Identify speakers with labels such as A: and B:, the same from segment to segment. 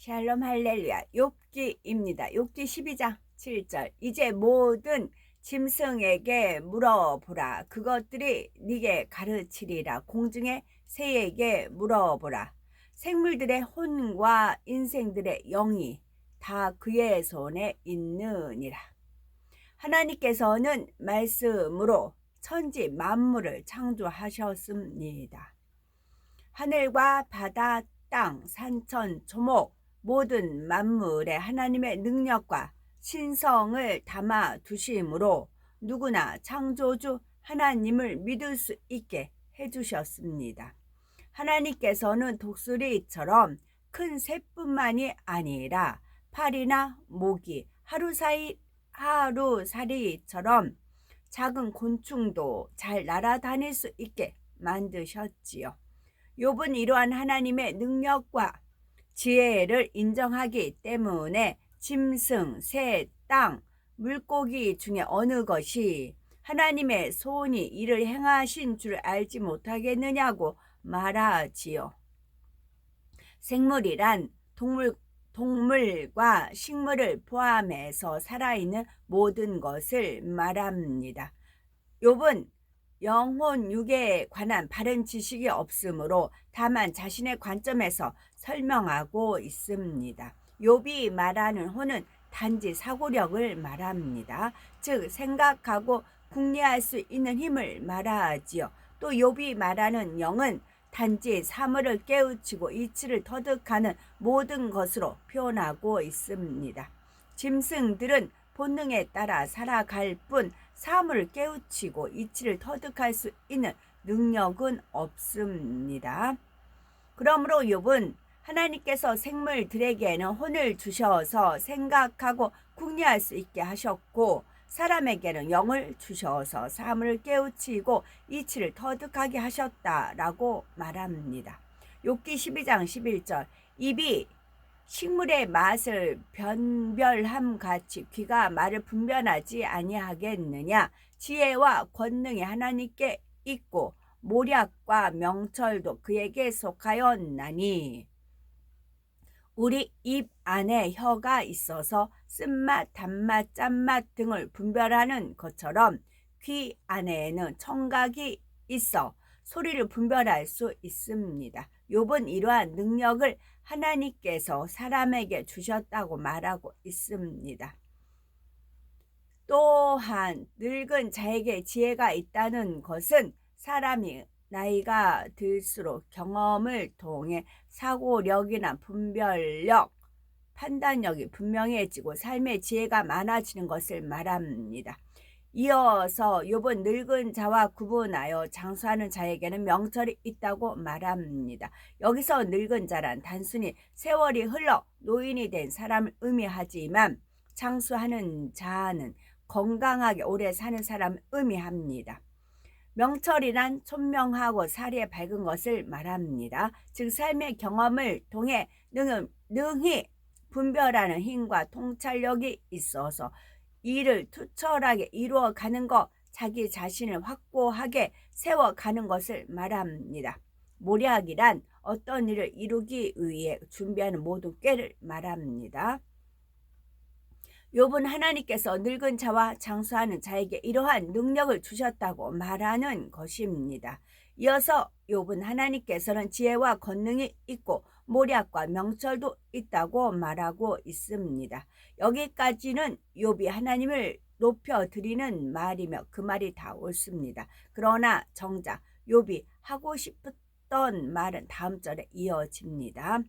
A: 샬롬 할렐루야. 욥기입니다. 욥기 12장 7절. 이제 모든 짐승에게 물어보라. 그것들이 네게 가르치리라. 공중의 새에게 물어보라. 생물들의 혼과 인생들의 영이 다 그의 손에 있느니라. 하나님께서는 말씀으로 천지 만물을 창조하셨습니다. 하늘과 바다, 땅, 산천, 조목 모든 만물에 하나님의 능력과 신성을 담아 두심으로 누구나 창조주 하나님을 믿을 수 있게 해주셨습니다. 하나님께서는 독수리처럼 큰 새뿐만이 아니라 파리나 모기, 하루사이 하루살이처럼 작은 곤충도 잘 날아다닐 수 있게 만드셨지요. 욥은 이러한 하나님의 능력과 지혜를 인정하기 때문에 짐승, 새, 땅, 물고기 중에 어느 것이 하나님의 손이 이를 행하신 줄 알지 못하겠느냐고 말하지요. 생물이란 동물, 동물과 식물을 포함해서 살아있는 모든 것을 말합니다. 욥은 영혼 육에 관한 바른 지식이 없으므로 다만 자신의 관점에서 설명하고 있습니다. 욥이 말하는 혼은 단지 사고력을 말합니다. 즉 생각하고 궁리할 수 있는 힘을 말하지요. 또 욥이 말하는 영은 단지 사물을 깨우치고 이치를 터득하는 모든 것으로 표현하고 있습니다. 짐승들은 본능에 따라 살아갈 뿐 사물을 깨우치고 이치를 터득할 수 있는 능력은 없습니다. 그러므로 욥은 하나님께서 생물들에게는 혼을 주셔서 생각하고 궁리할 수 있게 하셨고 사람에게는 영을 주셔서 사물을 깨우치고 이치를 터득하게 하셨다라고 말합니다. 욥기 12장 11절 입이 식물의 맛을 변별함 같이 귀가 말을 분별하지 아니하겠느냐 지혜와 권능이 하나님께 있고 모략과 명철도 그에게 속하였나니 우리 입 안에 혀가 있어서 쓴맛, 단맛, 짠맛 등을 분별하는 것처럼 귀 안에는 청각이 있어 소리를 분별할 수 있습니다. 욥은 이러한 능력을 하나님께서 사람에게 주셨다고 말하고 있습니다. 또한 늙은 자에게 지혜가 있다는 것은 사람이 나이가 들수록 경험을 통해 사고력이나 분별력, 판단력이 분명해지고 삶의 지혜가 많아지는 것을 말합니다. 이어서 욥은 늙은 자와 구분하여 장수하는 자에게는 명철이 있다고 말합니다. 여기서 늙은 자란 단순히 세월이 흘러 노인이 된 사람을 의미하지만 장수하는 자는 건강하게 오래 사는 사람을 의미합니다. 명철이란 총명하고 사리에 밝은 것을 말합니다. 즉 삶의 경험을 통해 능히 분별하는 힘과 통찰력이 있어서 일을 투철하게 이루어 가는 것, 자기 자신을 확고하게 세워 가는 것을 말합니다. 모략이란 어떤 일을 이루기 위해 준비하는 모든 꾀를 말합니다. 욥은 하나님께서 늙은 자와 장수하는 자에게 이러한 능력을 주셨다고 말하는 것입니다. 이어서 욥은 하나님께서는 지혜와 권능이 있고 모략과 명철도 있다고 말하고 있습니다. 여기까지는 욥이 하나님을 높여 드리는 말이며 그 말이 다 옳습니다. 그러나 정작 욥이 하고 싶었던 말은 다음 절에 이어집니다.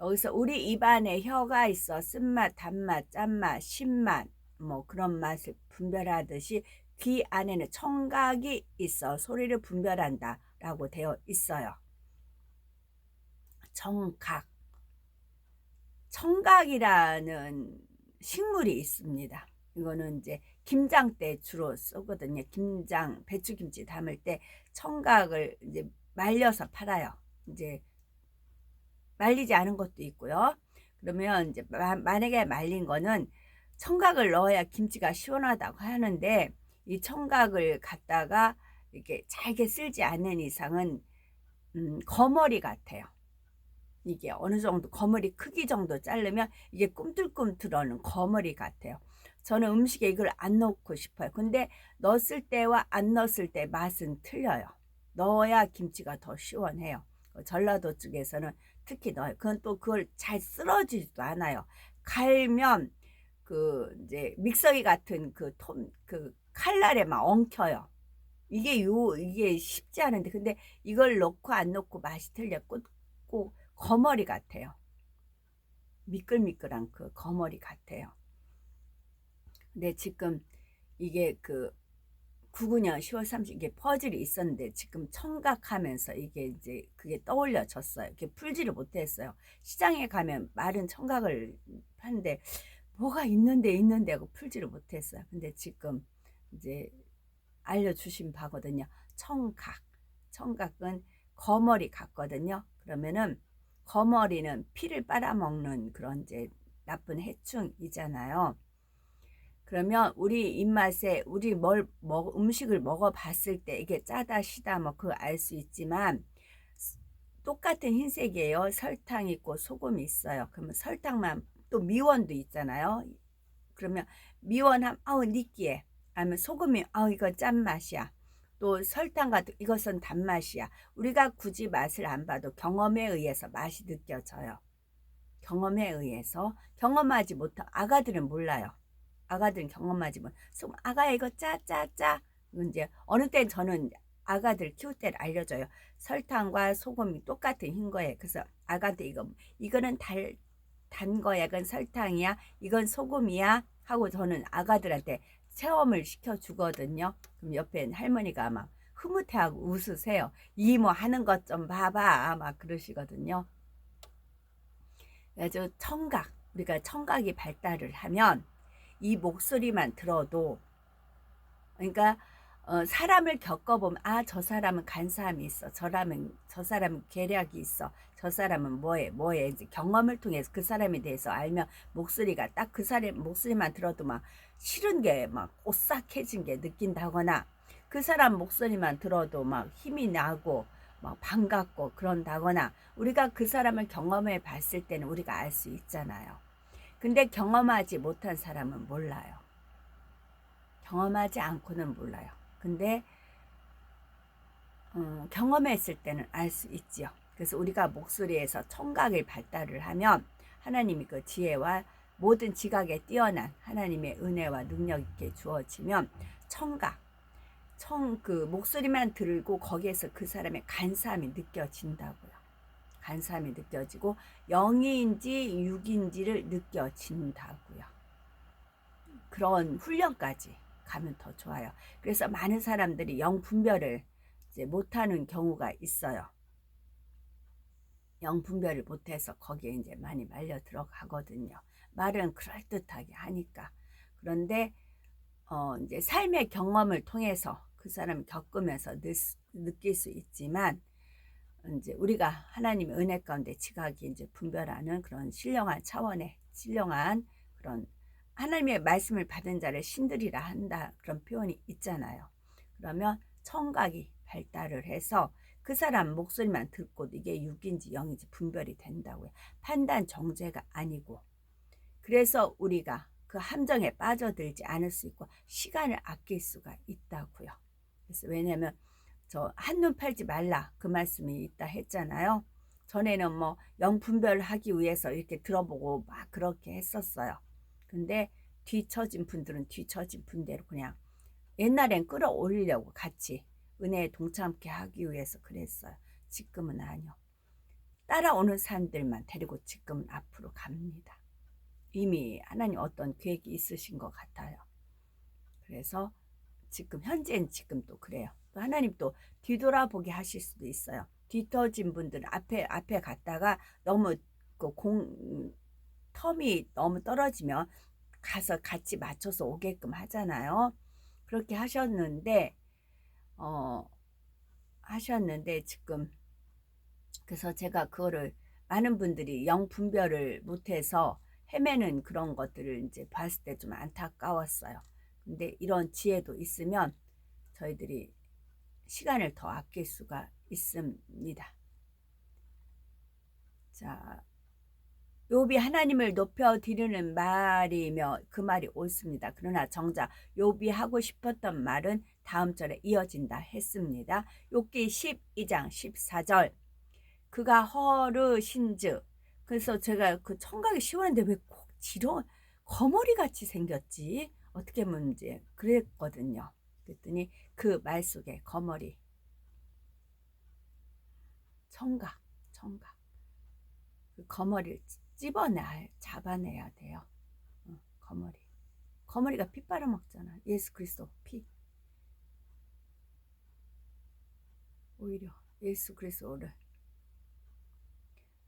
A: 여기서 우리 입안에 혀가 있어 쓴맛, 단맛, 짠맛, 신맛 뭐 그런 맛을 분별하듯이 귀 안에는 청각이 있어 소리를 분별한다 라고 되어 있어요. 청각. 청각이라는 식물이 있습니다. 이거는 이제 김장 때 주로 쓰거든요. 김장, 배추김치 담을 때 청각을 이제 말려서 팔아요. 이제 말리지 않은 것도 있고요. 그러면 이제 만약에 말린 거는 청각을 넣어야 김치가 시원하다고 하는데 이 청각을 갖다가 이렇게 잘게 쓸지 않는 이상은 음, 거머리 같아요. 이게 어느 정도 거머리 크기 정도 자르면 이게 꿈틀꿈틀하는 거머리 같아요. 저는 음식에 이걸 안 넣고 싶어요. 근데 넣었을 때와 안 넣었을 때 맛은 틀려요. 넣어야 김치가 더 시원해요. 전라도 쪽에서는 특히 넣어요. 그건 또 그걸 잘 쓸어지지도 않아요. 갈면 그 이제 믹서기 같은 그 톰, 그 칼날에 막 엉켜요. 이게 요, 이게 쉽지 않은데. 근데 이걸 넣고 안 넣고 맛이 틀려. 꼭, 꼭 거머리 같아요. 미끌미끌한 그 거머리 같아요. 근데 지금 이게 그 99년 10월 30일 이게 퍼즐이 있었는데 지금 청각하면서 이게 이제 그게 떠올려졌어요. 이게 풀지를 못했어요. 시장에 가면 마른 청각을 하는데 뭐가 있는데 있는데 하고 풀지를 못했어요. 근데 지금 이제 알려주신 바거든요. 청각. 청각은 거머리 같거든요. 그러면은 거머리는 피를 빨아먹는 그런 이제 나쁜 해충이잖아요. 그러면 우리 입맛에 우리 뭘 먹, 음식을 먹어봤을 때 이게 짜다 시다 뭐 그거 알수 있지만 똑같은 흰색이에요. 설탕 있고 소금이 있어요. 그러면 설탕만 또 미원도 있잖아요. 그러면 미원함 아우 느끼해. 아니면 소금이 아우 이거 짠맛이야. 또 설탕 같은 이것은 단맛이야. 우리가 굳이 맛을 안 봐도 경험에 의해서 맛이 느껴져요. 경험에 의해서 경험하지 못한 아가들은 몰라요. 아가들은 경험하지 못. 뭐, 아가 이거 짜짜짜. 이제 어느 땐 저는 아가들 키울 때를 알려줘요. 설탕과 소금이 똑같은 흰 거예요. 그래서 아가들 이거 이거는 달, 단 거야. 이건 설탕이야. 이건 소금이야. 하고 저는 아가들한테 체험을 시켜 주거든요. 그럼 옆에 할머니가 막 흐뭇해하고 웃으세요. 이모 하는 것 좀 봐봐. 막 그러시거든요. 그래서 청각, 우리가 청각이 발달을 하면 이 목소리만 들어도 그러니까 어, 사람을 겪어보면 아 저 사람은 간사함이 있어 저 사람은 저 사람은 계략이 있어 저 사람은 뭐해 뭐해 이제 경험을 통해서 그 사람에 대해서 알면 목소리가 딱 그 사람 목소리만 들어도 막 싫은 게 막 오싹해진 게 느낀다거나 그 사람 목소리만 들어도 막 힘이 나고 막 반갑고 그런다거나 우리가 그 사람을 경험해 봤을 때는 우리가 알 수 있잖아요. 근데 경험하지 못한 사람은 몰라요. 경험하지 않고는 몰라요. 근데 음, 경험했을 때는 알 수 있지요. 그래서 우리가 목소리에서 청각을 발달을 하면 하나님이 그 지혜와 모든 지각에 뛰어난 하나님의 은혜와 능력 있게 주어지면 청각, 청 그 목소리만 들고 거기에서 그 사람의 간사함이 느껴진다고요. 간사함이 느껴지고 영인지 육인지를 느껴진다고요. 그런 훈련까지 가면 더 좋아요. 그래서 많은 사람들이 영 분별을 이제 못하는 경우가 있어요. 영 분별을 못해서 거기에 이제 많이 말려 들어가거든요. 말은 그럴듯하게 하니까. 그런데 어 이제 삶의 경험을 통해서 그 사람을 겪으면서 느, 느낄 수 있지만 이제 우리가 하나님의 은혜 가운데 지각이 이제 분별하는 그런 신령한 차원의 신령한 그런 하나님의 말씀을 받은 자를 신들이라 한다 그런 표현이 있잖아요. 그러면 청각이 발달을 해서 그 사람 목소리만 듣고 이게 6인지 0인지 분별이 된다고요. 판단 정죄가 아니고. 그래서 우리가 그 함정에 빠져들지 않을 수 있고 시간을 아낄 수가 있다고요. 그래서 왜냐면 저 한눈 팔지 말라 그 말씀이 있다 했잖아요. 전에는 뭐 영 분별을 하기 위해서 이렇게 들어보고 막 그렇게 했었어요. 근데 뒤처진 분들은 뒤처진 분대로 그냥 옛날엔 끌어올리려고 같이 은혜에 동참케 하기 위해서 그랬어요. 지금은 아니요. 따라오는 사람들만 데리고 지금은 앞으로 갑니다. 이미 하나님 어떤 계획이 있으신 것 같아요. 그래서 지금 현재는 지금 또 그래요. 또 하나님 또 뒤돌아보게 하실 수도 있어요. 뒤터진 분들은 앞에 앞에 갔다가 너무 그 공 텀이 너무 떨어지면 가서 같이 맞춰서 오게끔 하잖아요. 그렇게 하셨는데 어 하셨는데 지금 그래서 제가 그거를 많은 분들이 영 분별을 못해서 헤매는 그런 것들을 이제 봤을 때 좀 안타까웠어요. 근데 이런 지혜도 있으면 저희들이 시간을 더 아낄 수가 있습니다. 자, 욥이 하나님을 높여 드리는 말이며 그 말이 옳습니다. 그러나 정작 욥이 하고 싶었던 말은 다음 절에 이어진다 했습니다. 욥기 12장 14절 그가 허르신즉 그래서 제가 그 청각이 시원한데 왜 꼭 지렁 거머리 같이 생겼지? 어떻게 문제 그랬거든요. 그랬더니 그 말 속에 거머리 청각 청각 그 거머리를 찝어내 잡아내야 돼요. 어, 거머리. 거머리가 피 빨아먹잖아. 예수 그리스도 피. 오히려 예수 그리스도를.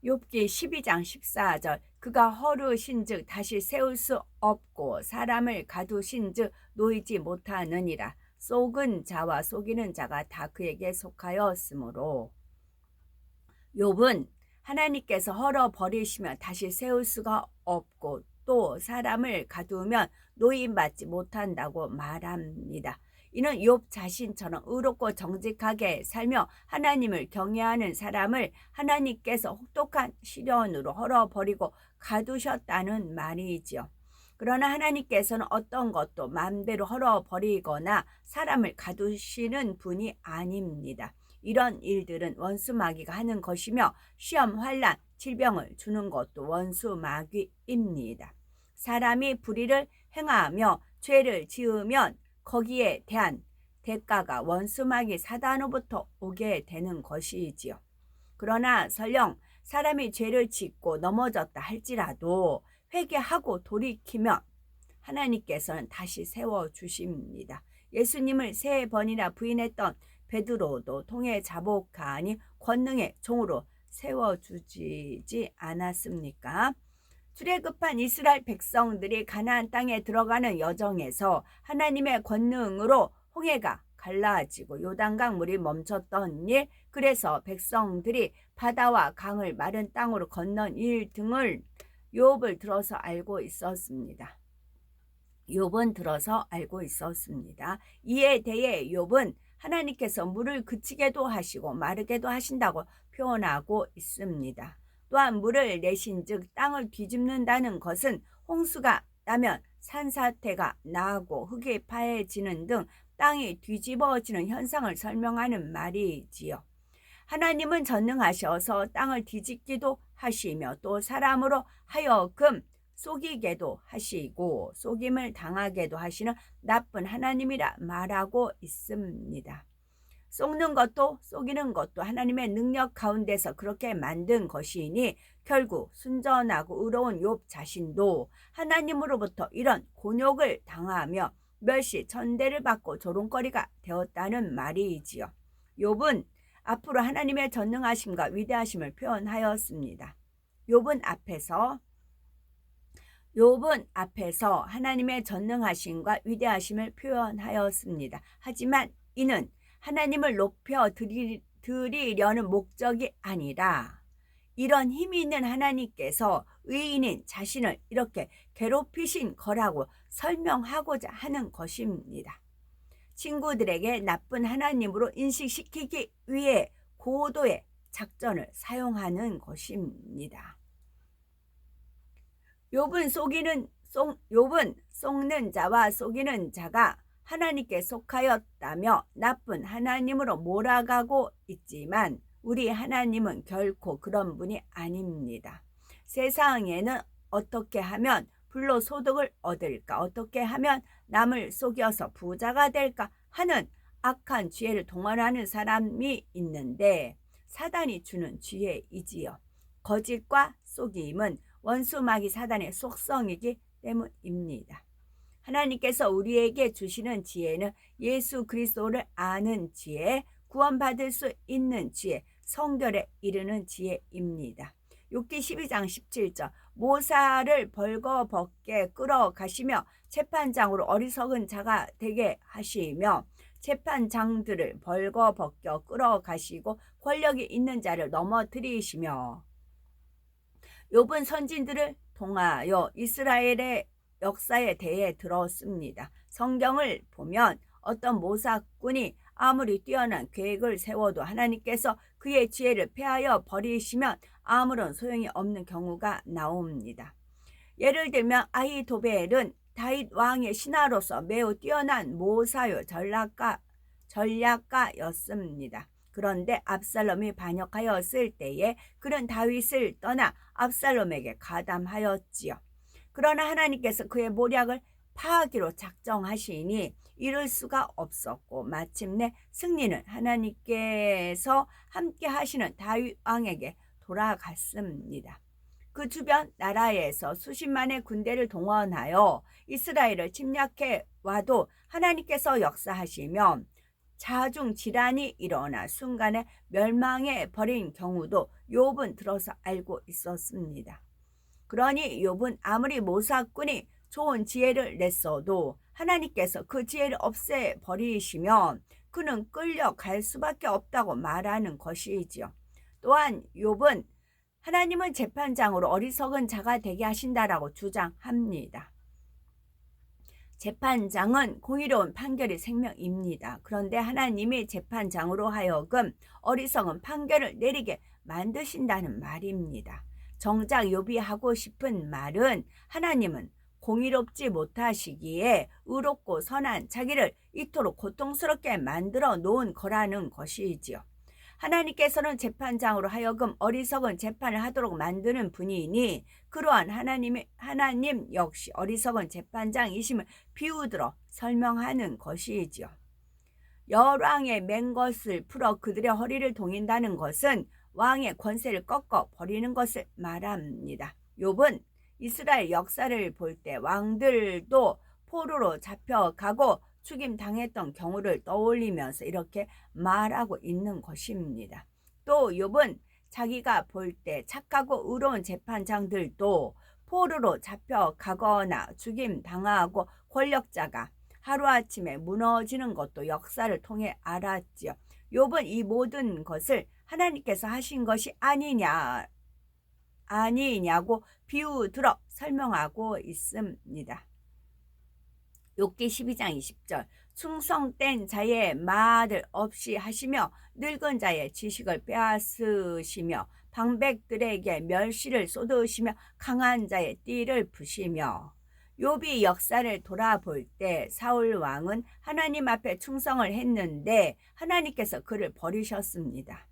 A: 욥기 12장 14절 그가 허르신즉 다시 세울 수 없고 사람을 가두신즉 놓이지 못하느니라. 속은 자와 속이는 자가 다 그에게 속하였으므로. 욥은 하나님께서 헐어 버리시면 다시 세울 수가 없고 또 사람을 가두면 노임받지 못한다고 말합니다. 이는 욥 자신처럼 의롭고 정직하게 살며 하나님을 경외하는 사람을 하나님께서 혹독한 시련으로 헐어버리고 가두셨다는 말이지요. 그러나 하나님께서는 어떤 것도 마음대로 헐어버리거나 사람을 가두시는 분이 아닙니다. 이런 일들은 원수 마귀가 하는 것이며 시험, 환란, 질병을 주는 것도 원수 마귀입니다. 사람이 불의를 행하며 죄를 지으면 거기에 대한 대가가 원수 마귀 사단으로부터 오게 되는 것이지요. 그러나 설령 사람이 죄를 짓고 넘어졌다 할지라도 회개하고 돌이키면 하나님께서는 다시 세워 주십니다. 예수님을 세 번이나 부인했던 베드로도 통해 자복하니 권능의 종으로 세워 주지 않았습니까? 출애굽한 이스라엘 백성들이 가나안 땅에 들어가는 여정에서 하나님의 권능으로 홍해가 갈라지고 요단강 물이 멈췄던 일, 그래서 백성들이 바다와 강을 마른 땅으로 건넌 일 등을 욥을 들어서 알고 있었습니다. 욥은 들어서 알고 있었습니다. 이에 대해 욥은 하나님께서 물을 그치게도 하시고 마르게도 하신다고 표현하고 있습니다. 또한 물을 내신 즉 땅을 뒤집는다는 것은 홍수가 나면 산사태가 나고 흙이 파해지는 등 땅이 뒤집어지는 현상을 설명하는 말이지요. 하나님은 전능하셔서 땅을 뒤집기도 하시며 또 사람으로 하여금 속이게도 하시고 속임을 당하게도 하시는 나쁜 하나님이라 말하고 있습니다. 속는 것도 속이는 것도 하나님의 능력 가운데서 그렇게 만든 것이니 결국 순전하고 의로운 욥 자신도 하나님으로부터 이런 곤욕을 당하며 멸시 천대를 받고 조롱거리가 되었다는 말이지요. 욥은 앞으로 하나님의 전능하심과 위대하심을 표현하였습니다. 욥은 앞에서 욥은 앞에서 하나님의 전능하심과 위대하심을 표현하였습니다. 하지만 이는 하나님을 높여 드리, 드리려는 목적이 아니라 이런 힘이 있는 하나님께서 의인인 자신을 이렇게 괴롭히신 거라고 설명하고자 하는 것입니다. 친구들에게 나쁜 하나님으로 인식시키기 위해 고도의 작전을 사용하는 것입니다. 욥은 속이는 속 욥은 속는 자와 속이는 자가 하나님께 속하였다며 나쁜 하나님으로 몰아가고 있지만 우리 하나님은 결코 그런 분이 아닙니다. 세상에는 어떻게 하면 불로 소득을 얻을까? 어떻게 하면 남을 속여서 부자가 될까? 하는 악한 지혜를 동원하는 사람이 있는데 사단이 주는 지혜이지요. 거짓과 속임은 원수 마귀 사단의 속성이기 때문입니다. 하나님께서 우리에게 주시는 지혜는 예수 그리스도를 아는 지혜, 구원받을 수 있는 지혜, 성결에 이르는 지혜입니다. 6기 12장 17절 모사를 벌거벗게 끌어가시며 재판장으로 어리석은 자가 되게 하시며 재판장들을 벌거벗겨 끌어가시고 권력이 있는 자를 넘어뜨리시며 욥은 선진들을 통하여 이스라엘의 역사에 대해 들었습니다. 성경을 보면 어떤 모사꾼이 아무리 뛰어난 계획을 세워도 하나님께서 그의 지혜를 폐하여 버리시면 아무런 소용이 없는 경우가 나옵니다. 예를 들면 아히도벨은 다윗 왕의 신하로서 매우 뛰어난 모사요 전략가 전략가였습니다. 그런데 압살롬이 반역하였을 때에 그는 다윗을 떠나 압살롬에게 가담하였지요. 그러나 하나님께서 그의 모략을 파하기로 작정하시니 이룰 수가 없었고 마침내 승리는 하나님께서 함께 하시는 다윗 왕에게 돌아갔습니다. 그 주변 나라에서 수십만의 군대를 동원하여 이스라엘을 침략해 와도 하나님께서 역사하시면 자중 질환이 일어나 순간에 멸망해 버린 경우도 욥은 들어서 알고 있었습니다. 그러니 욥은 아무리 모사꾼이 좋은 지혜를 냈어도 하나님께서 그 지혜를 없애 버리시면 그는 끌려갈 수밖에 없다고 말하는 것이지요. 또한 욥은 하나님은 재판장으로 어리석은 자가 되게 하신다라고 주장합니다. 재판장은 공의로운 판결이 생명입니다. 그런데 하나님이 재판장으로 하여금 어리석은 판결을 내리게 만드신다는 말입니다. 정작 욥이 하고 싶은 말은 하나님은 공의롭지 못하시기에 의롭고 선한 자기를 이토록 고통스럽게 만들어 놓은 거라는 것이지요. 하나님께서는 재판장으로 하여금 어리석은 재판을 하도록 만드는 분이니 그러한 하나님의 하나님 역시 어리석은 재판장이심을 비우들어 설명하는 것이지요. 열왕의 맨 것을 풀어 그들의 허리를 동인다는 것은 왕의 권세를 꺾어 버리는 것을 말합니다. 욥은 이스라엘 역사를 볼 때 왕들도 포로로 잡혀가고 죽임 당했던 경우를 떠올리면서 이렇게 말하고 있는 것입니다. 또 욥은 자기가 볼 때 착하고 의로운 재판장들도 포로로 잡혀가거나 죽임 당하고 권력자가 하루아침에 무너지는 것도 역사를 통해 알았지요. 욥은 이 모든 것을 하나님께서 하신 것이 아니냐 아니냐고 비유들어 설명하고 있습니다. 욥기 12장 20절 충성된 자의 말을 없이 하시며 늙은 자의 지식을 빼앗으시며 방백들에게 멸시를 쏟으시며 강한 자의 띠를 부시며 욥이 역사를 돌아볼 때 사울 왕은 하나님 앞에 충성을 했는데 하나님께서 그를 버리셨습니다.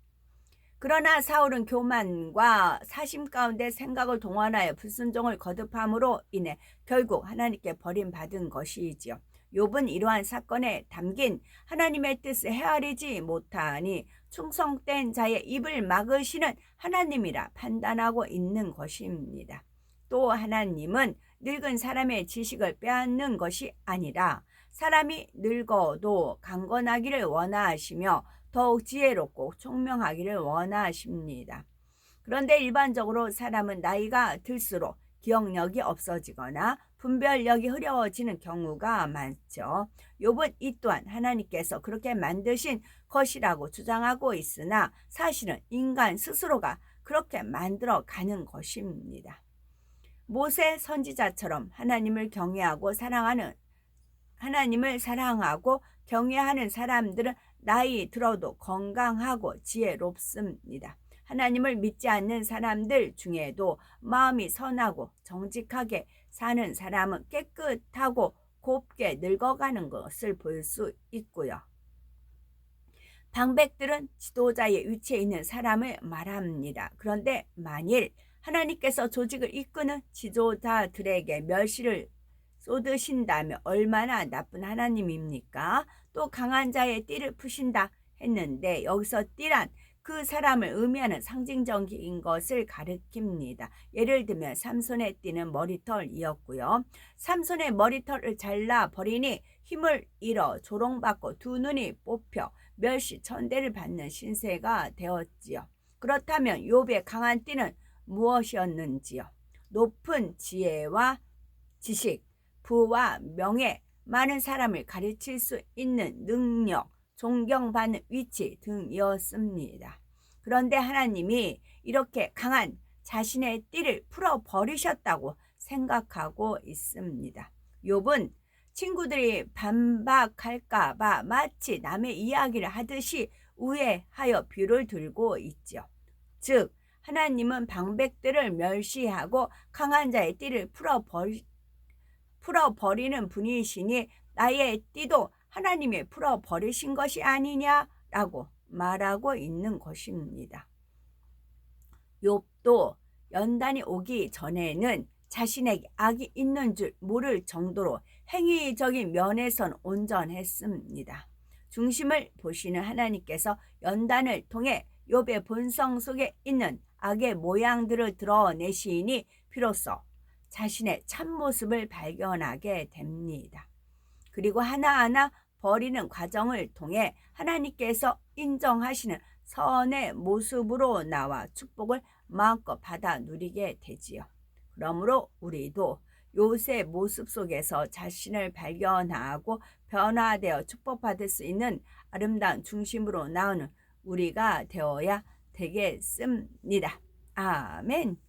A: 그러나 사울은 교만과 사심 가운데 생각을 동원하여 불순종을 거듭함으로 인해 결국 하나님께 버림받은 것이지요. 욥은 이러한 사건에 담긴 하나님의 뜻을 헤아리지 못하니 충성된 자의 입을 막으시는 하나님이라 판단하고 있는 것입니다. 또 하나님은 늙은 사람의 지식을 빼앗는 것이 아니라 사람이 늙어도 강건하기를 원하시며 더욱 지혜롭고 총명하기를 원하십니다. 그런데 일반적으로 사람은 나이가 들수록 기억력이 없어지거나 분별력이 흐려지는 경우가 많죠. 욥은 이 또한 하나님께서 그렇게 만드신 것이라고 주장하고 있으나 사실은 인간 스스로가 그렇게 만들어 가는 것입니다. 모세 선지자처럼 하나님을 경외하고 사랑하는 하나님을 사랑하고 경외하는 사람들은 나이 들어도 건강하고 지혜롭습니다. 하나님을 믿지 않는 사람들 중에도 마음이 선하고 정직하게 사는 사람은 깨끗하고 곱게 늙어가는 것을 볼 수 있고요. 방백들은 지도자의 위치에 있는 사람을 말합니다. 그런데 만일 하나님께서 조직을 이끄는 지도자들에게 멸시를 쏟으신다면 얼마나 나쁜 하나님입니까? 또 강한 자의 띠를 푸신다 했는데 여기서 띠란 그 사람을 의미하는 상징적인 것을 가리킵니다. 예를 들면 삼손의 띠는 머리털이었고요. 삼손의 머리털을 잘라 버리니 힘을 잃어 조롱받고 두 눈이 뽑혀 멸시 천대를 받는 신세가 되었지요. 그렇다면 욥의 강한 띠는 무엇이었는지요? 높은 지혜와 지식, 부와 명예, 많은 사람을 가르칠 수 있는 능력, 존경받는 위치 등이었습니다. 그런데 하나님이 이렇게 강한 자신의 띠를 풀어 버리셨다고 생각하고 있습니다. 욥은 친구들이 반박할까봐 마치 남의 이야기를 하듯이 우회하여 뷰를 들고 있죠. 즉, 하나님은 방백들을 멸시하고 강한 자의 띠를 풀어 버리, 풀어버리는 분이시니 나의 띠도 하나님이 풀어버리신 것이 아니냐라고 말하고 있는 것입니다. 욥도 연단이 오기 전에는 자신에게 악이 있는 줄 모를 정도로 행위적인 면에선 온전했습니다. 중심을 보시는 하나님께서 연단을 통해 욥의 본성 속에 있는 악의 모양들을 드러내시니 비로소 자신의 참모습을 발견하게 됩니다. 그리고 하나하나 버리는 과정을 통해 하나님께서 인정하시는 선의 모습으로 나와 축복을 마음껏 받아 누리게 되지요. 그러므로 우리도 요새 모습 속에서 자신을 발견하고 변화되어 축복받을 수 있는 아름다운 중심으로 나오는 우리가 되어야 되겠습니다. 아멘.